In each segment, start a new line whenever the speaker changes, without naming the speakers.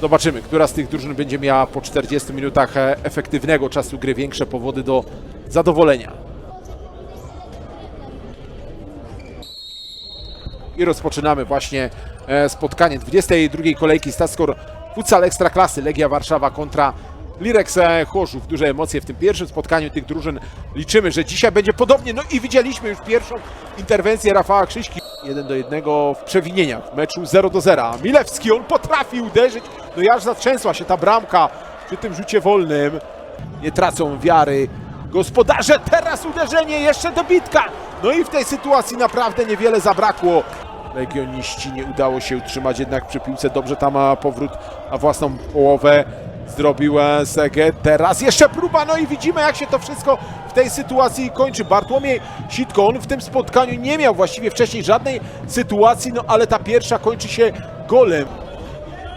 Zobaczymy, która z tych drużyn będzie miała po 40 minutach e, efektywnego czasu gry większe powody do zadowolenia. I rozpoczynamy właśnie e, spotkanie 22 kolejki Staskor Futsal Ekstraklasy Legia Warszawa kontra Lirex Chorzów. Duże emocje w tym pierwszym spotkaniu tych drużyn. Liczymy, że dzisiaj będzie podobnie. No i widzieliśmy już pierwszą interwencję Rafała Krzyśki. 1 do 1 w przewinieniach w meczu 0 do 0. Milewski, on potrafi uderzyć. No i aż zatrzęsła się ta bramka przy tym rzucie wolnym. Nie tracą wiary gospodarze. Teraz uderzenie, jeszcze dobitka. No i w tej sytuacji naprawdę niewiele zabrakło. Legioniści nie udało się utrzymać jednak przy piłce. Dobrze tam a, powrót na własną połowę zrobił Sege. Teraz jeszcze próba, no i widzimy jak się to wszystko w tej sytuacji kończy. Bartłomiej Sitko, on w tym spotkaniu nie miał właściwie wcześniej żadnej sytuacji, no ale ta pierwsza kończy się golem.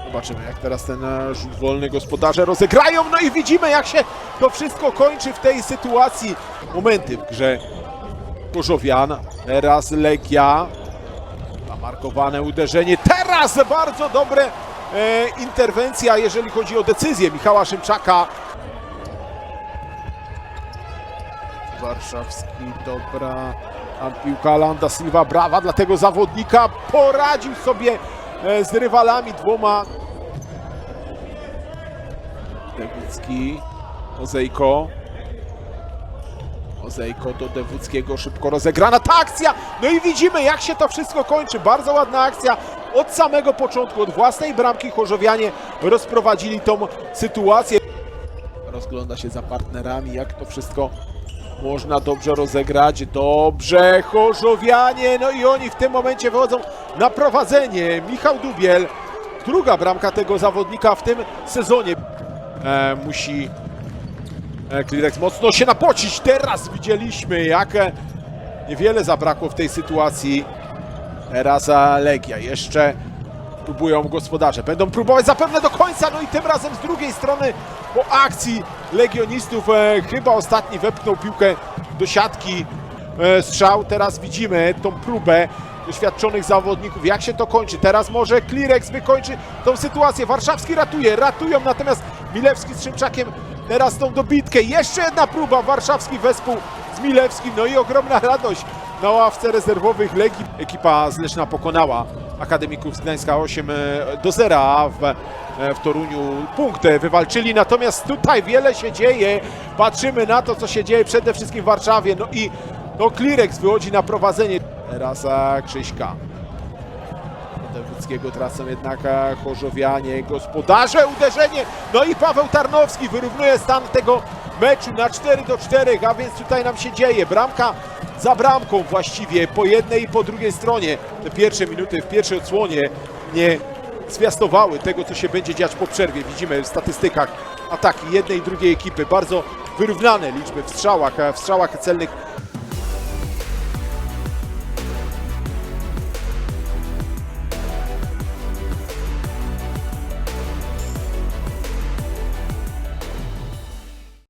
Zobaczymy, jak teraz ten e, rzut wolny gospodarze rozegrają. No i widzimy, jak się to wszystko kończy w tej sytuacji. Momenty w grze Korzowian. Teraz Legia. Zamarkowane uderzenie. Teraz bardzo dobre interwencja, jeżeli chodzi o decyzję Michała Szymczaka. Warszawski, dobra. Piłka Landa Silva, brawa dla tego zawodnika. Poradził sobie e, z rywalami dwoma. Dewicki, Ozejko. Ozejko do Dewuckiego, szybko rozegrana ta akcja. No i widzimy jak się to wszystko kończy. Bardzo ładna akcja od samego początku, od własnej bramki Chorzowianie rozprowadzili tą sytuację. Rozgląda się za partnerami, jak to wszystko można dobrze rozegrać. Dobrze, Chorzowianie. No i oni w tym momencie wychodzą na prowadzenie. Michał Dubiel, druga bramka tego zawodnika w tym sezonie. E, musi e, Klirex mocno się napocić. Teraz widzieliśmy, jak niewiele zabrakło w tej sytuacji. Teraz e, Legia jeszcze próbują gospodarze. Będą próbować zapewne do końca, no i tym razem z drugiej strony po akcji legionistów e, chyba ostatni wepchnął piłkę do siatki. E, strzał, teraz widzimy tą próbę doświadczonych zawodników. Jak się to kończy? Teraz może Klirex wykończy tą sytuację. Warszawski ratuje, ratują natomiast Milewski z Szymczakiem teraz tą dobitkę. Jeszcze jedna próba, Warszawski wespół z Milewskim. No i ogromna radość na ławce rezerwowych Legii. Ekipa z Leszna pokonała Akademików z Gdańska 8 do 0 w, w Toruniu. Punkty wywalczyli, natomiast tutaj wiele się dzieje. Patrzymy na to, co się dzieje przede wszystkim w Warszawie. No i no, Klirex wychodzi na prowadzenie. Teraz e, Krzyśka. Dewickiego tracą jednak e, Chorzowianie, gospodarze, uderzenie. No i Paweł Tarnowski wyrównuje stan tego meczu na 4 do 4, a więc tutaj nam się dzieje. Bramka za bramką właściwie po jednej i po drugiej stronie. Te pierwsze minuty w pierwszej odsłonie nie zwiastowały tego, co się będzie dziać po przerwie. Widzimy w statystykach ataki jednej i drugiej ekipy. Bardzo wyrównane liczby w strzałach, w strzałach celnych